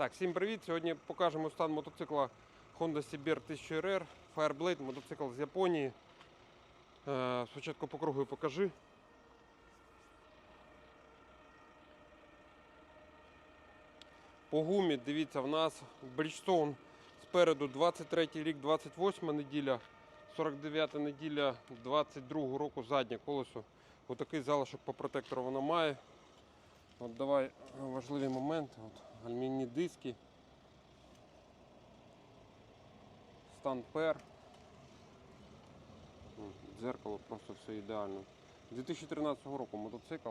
Так, всім привіт! Сьогодні покажемо стан мотоцикла Honda CBR 1000 RR Fireblade, мотоцикл з Японії. Е, спочатку по кругу покажи. По гумі, дивіться, в нас Bridgestone спереду 23 рік, 28 неділя, 49 неділя 22 року заднє колесо. Отакий залишок по протектору воно має. От давай важливі моменти. От, альмінні диски. Стан пер. Дзеркало просто все ідеально. 2013 року мотоцикл.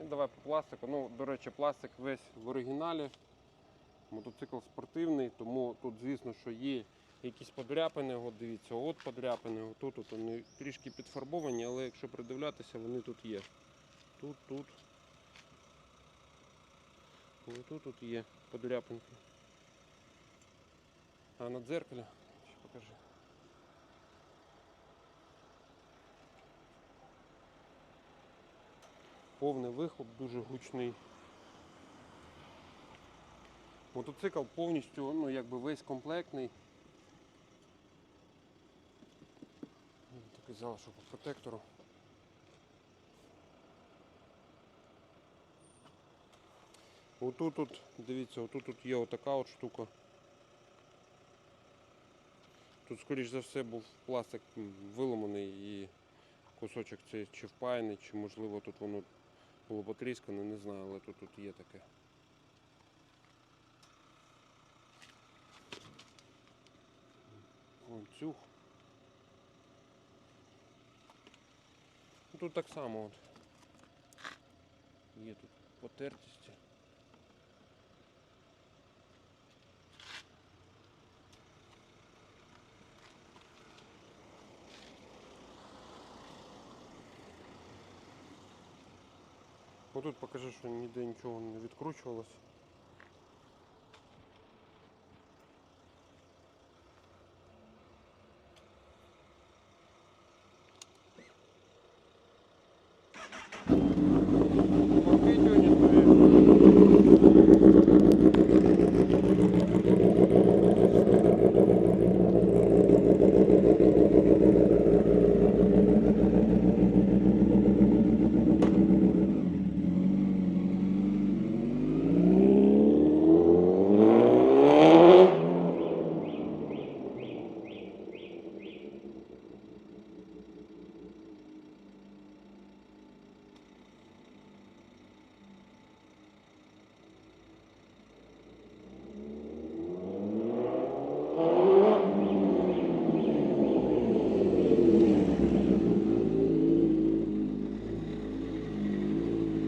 І давай по пластику. Ну, до речі, пластик весь в оригіналі. Мотоцикл спортивний, тому тут, звісно, що є якісь подряпини. От дивіться, от подряпини, отут от вони трішки підфарбовані, але якщо придивлятися, вони тут є. Тут, тут. Ось тут тут є подряпинки. А на дзеркалі, ще покажи. Повний вихлоп, дуже гучний. Мотоцикл повністю, ну якби весь комплектний. Такий залишок по протектору. Отут, тут, дивіться, отут тут є отака от штука. Тут, скоріш за все, був пластик виламаний і кусочок цей чи впаяний, чи можливо тут воно було потріскане, не знаю, але тут, тут є таке. Ланцюг. Тут так само от. Є тут потертості. Отут покажи, що ніде нічого не відкручувалося.